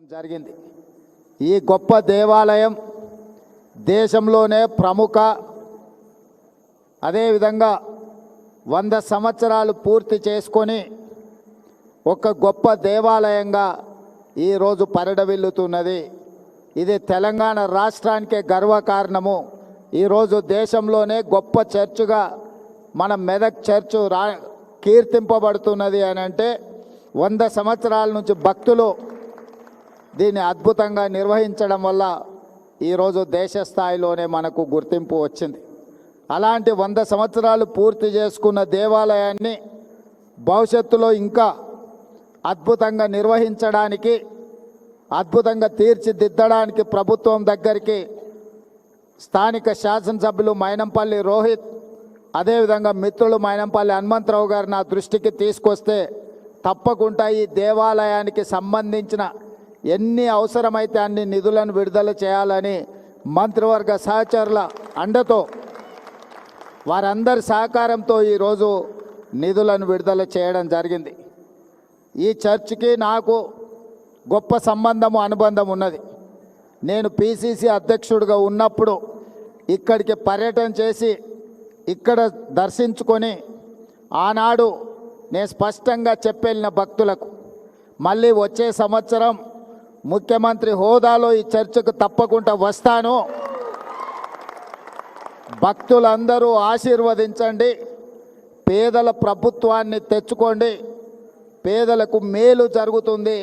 జరిగింది. ఈ గొప్ప దేవాలయం దేశంలోనే ప్రముఖ. అదేవిధంగా వంద సంవత్సరాలు పూర్తి చేసుకొని ఒక గొప్ప దేవాలయంగా ఈరోజు పరిడవిల్లుతున్నది. ఇది తెలంగాణ రాష్ట్రానికే గర్వకారణము ఈరోజు దేశంలోనే గొప్ప చర్చుగా మన మెదక్ చర్చు రా కీర్తింపబడుతున్నది అని అంటే వంద సంవత్సరాల నుంచి భక్తులు దీన్ని అద్భుతంగా నిర్వహించడం వల్ల ఈరోజు దేశ స్థాయిలోనే మనకు గుర్తింపు వచ్చింది. అలాంటి వంద సంవత్సరాలు పూర్తి చేసుకున్న దేవాలయాన్ని భవిష్యత్తులో ఇంకా అద్భుతంగా నిర్వహించడానికి అద్భుతంగా తీర్చిదిద్దడానికి ప్రభుత్వం దగ్గరికి స్థానిక శాసనసభ్యులు మైనంపల్లి రోహిత్ అదేవిధంగా మిత్రులు మైనంపల్లి హనుమంతరావు గారు నా దృష్టికి తీసుకొస్తే తప్పకుండా ఈ దేవాలయానికి సంబంధించిన ఎన్ని అవసరమైతే అన్ని నిధులను విడుదల చేయాలని మంత్రివర్గ సహచరుల అండతో వారందరి సహకారంతో ఈరోజు నిధులను విడుదల చేయడం జరిగింది. ఈ చర్చికి నాకు గొప్ప సంబంధము అనుబంధం ఉన్నది. నేను పిసిసి అధ్యక్షుడిగా ఉన్నప్పుడు ఇక్కడికి పర్యటన చేసి ఇక్కడ దర్శించుకొని ఆనాడు నేను స్పష్టంగా చెప్పెళ్ళిన భక్తులకు మళ్ళీ వచ్చే సంవత్సరం ముఖ్యమంత్రి హోదాలో ఈ చర్చకు తప్పకుండా వస్తాను. భక్తులందరూ ఆశీర్వదించండి. పేదల ప్రభుత్వాన్ని తెచ్చుకోండి. పేదలకు మేలు జరుగుతుంది.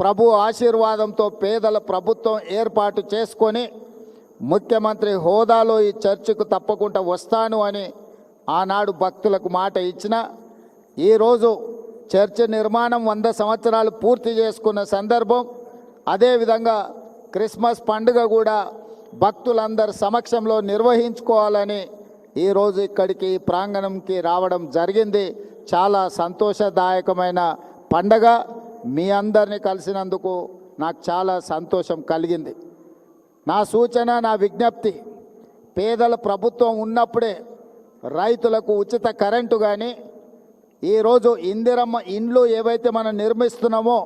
ప్రభు ఆశీర్వాదంతో పేదల ప్రభుత్వం ఏర్పాటు చేసుకొని ముఖ్యమంత్రి హోదాలో ఈ చర్చకు తప్పకుండా వస్తాను అని ఆనాడు భక్తులకు మాట ఇచ్చిన. ఈరోజు చర్చ్ నిర్మాణం వంద సంవత్సరాలు పూర్తి చేసుకున్న సందర్భం. అదేవిధంగా క్రిస్మస్ పండుగ కూడా భక్తులందరి సమక్షంలో నిర్వహించుకోవాలని ఈరోజు ఇక్కడికి ప్రాంగణంకి రావడం జరిగింది. చాలా సంతోషదాయకమైన పండగ. మీ అందరిని కలిసినందుకు నాకు చాలా సంతోషం కలిగింది. నా సూచన నా విజ్ఞప్తి పేదల ప్రభుత్వం ఉన్నప్పుడే రైతులకు ఉచిత కరెంటు కానీ ఈరోజు ఇందిరమ్మ ఇండ్లు ఏవైతే మనం నిర్మిస్తున్నామో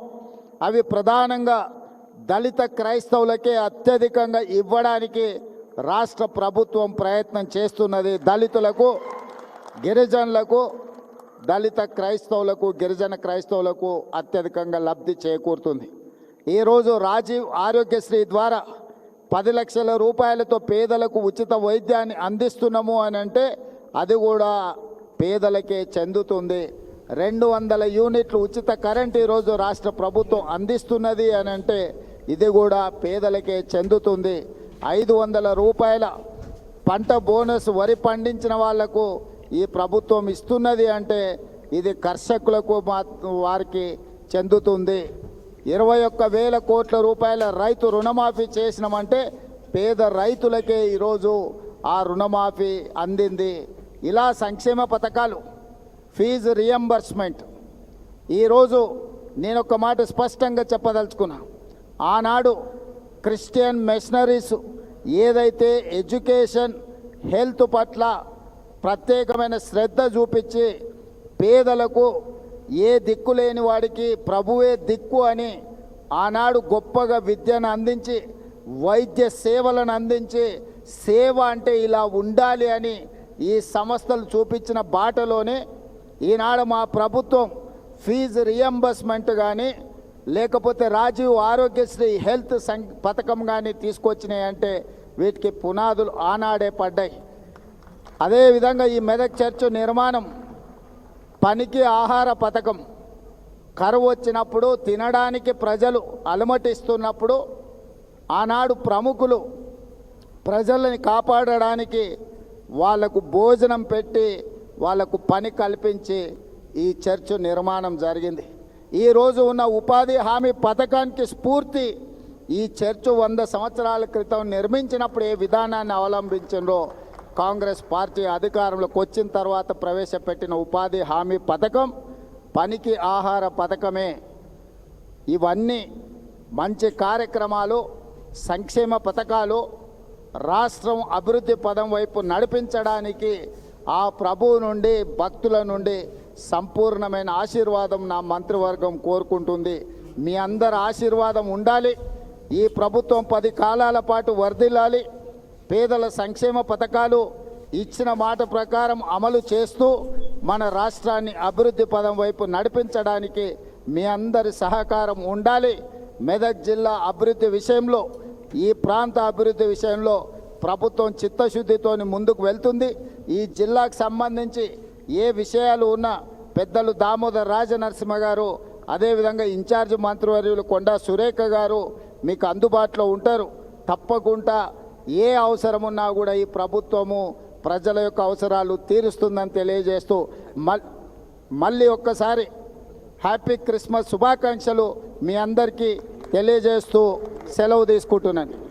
అవి ప్రధానంగా దళిత క్రైస్తవులకే అత్యధికంగా ఇవ్వడానికి రాష్ట్ర ప్రభుత్వం ప్రయత్నం చేస్తున్నది దళితులకు గిరిజనులకు దళిత క్రైస్తవులకు గిరిజన క్రైస్తవులకు అత్యధికంగా లబ్ధి చేకూరుతుంది. ఈరోజు రాజీవ్ ఆరోగ్యశ్రీ ద్వారా పది లక్షల రూపాయలతో పేదలకు ఉచిత వైద్యాన్ని అందిస్తున్నాము అని అంటే అది కూడా పేదలకే చెందుతుంది. రెండు వందల యూనిట్లు ఉచిత కరెంట్ ఈరోజు రాష్ట్ర ప్రభుత్వం అందిస్తున్నది అని అంటే ఇది కూడా పేదలకే చెందుతుంది. ఐదు వందల రూపాయల పంట బోనస్ వరి పండించిన వాళ్ళకు ఈ ప్రభుత్వం ఇస్తున్నది అంటే ఇది కర్షకులకు మా వారికి చెందుతుంది. ఇరవై ఒక్క వేల కోట్ల రూపాయల రైతు రుణమాఫీ చేసినామంటే పేద రైతులకే ఈరోజు ఆ రుణమాఫీ అందింది. ఇలా సంక్షేమ పథకాలు ఫీజు రియంబర్స్మెంట్. ఈరోజు నేను ఒక మాట స్పష్టంగా చెప్పదలుచుకున్నాను ఆనాడు క్రిస్టియన్ మిషనరీస్ ఏదైతే ఎడ్యుకేషన్ హెల్త్ పట్ల ప్రత్యేకమైన శ్రద్ధ చూపించి పేదలకు ఏ దిక్కు లేని వాడికి ప్రభువే దిక్కు అని ఆనాడు గొప్పగా విద్యను అందించి వైద్య సేవలను అందించి సేవ అంటే ఇలా ఉండాలి అని ఈ సంస్థలు చూపించిన బాటలోనే ఈనాడు మా ప్రభుత్వం ఫీజు రియంబర్స్మెంట్ కానీ లేకపోతే రాజీవ్ ఆరోగ్యశ్రీ హెల్త్ సం పథకం కానీ తీసుకొచ్చినాయి అంటే వీటికి పునాదులు ఆనాడే పడ్డాయి. అదేవిధంగా ఈ మెదక్ చర్చ్ నిర్మాణం పనికి ఆహార పథకం. కరువు వచ్చినప్పుడు తినడానికి ప్రజలు అలమటిస్తున్నప్పుడు ఆనాడు ప్రముఖులు ప్రజలని కాపాడడానికి వాళ్ళకు భోజనం పెట్టి వాళ్ళకు పని కల్పించి ఈ చర్చ్ నిర్మాణం జరిగింది. ఈరోజు ఉన్న ఉపాధి హామీ పథకానికి స్ఫూర్తి ఈ చర్చ్ వంద సంవత్సరాల క్రితం నిర్మించినప్పుడు ఏ విధానాన్ని అవలంబించిందో కాంగ్రెస్ పార్టీ అధికారంలోకి వచ్చిన తర్వాత ప్రవేశపెట్టిన ఉపాధి హామీ పథకం పనికి ఆహార పథకమే. ఇవన్నీ మంచి కార్యక్రమాలు సంక్షేమ పథకాలు రాష్ట్రం అభివృద్ధి పదం వైపు నడిపించడానికి ఆ ప్రభువు నుండి భక్తుల నుండి సంపూర్ణమైన ఆశీర్వాదం నా మంత్రివర్గం కోరుకుంటుంది. మీ అందరి ఆశీర్వాదం ఉండాలి. ఈ ప్రభుత్వం పది కాలాల పాటు వర్ధిల్లాలి. పేదల సంక్షేమ పథకాలు ఇచ్చిన మాట ప్రకారం అమలు చేస్తూ మన రాష్ట్రాన్ని అభివృద్ధి పదం వైపు నడిపించడానికి మీ అందరి సహకారం ఉండాలి. మెదక్ జిల్లా అభివృద్ధి విషయంలో ఈ ప్రాంత అభివృద్ధి విషయంలో ప్రభుత్వం చిత్తశుద్ధితోని ముందుకు వెళ్తుంది. ఈ జిల్లాకు సంబంధించి ఏ విషయాలు ఉన్నా పెద్దలు దామోదర్ రాజనరసింహ గారు అదేవిధంగా ఇన్ఛార్జ్ మంత్రివర్యులు కొండా సురేఖ గారు మీకు అందుబాటులో ఉంటారు. తప్పకుండా ఏ అవసరం ఉన్నా కూడా ఈ ప్రభుత్వము ప్రజల యొక్క అవసరాలు తీరుస్తుందని తెలియజేస్తూ మళ్ళీ ఒక్కసారి హ్యాపీ క్రిస్మస్ శుభాకాంక్షలు మీ అందరికీ తెలియజేస్తూ సెలవు తీసుకుంటున్నాను.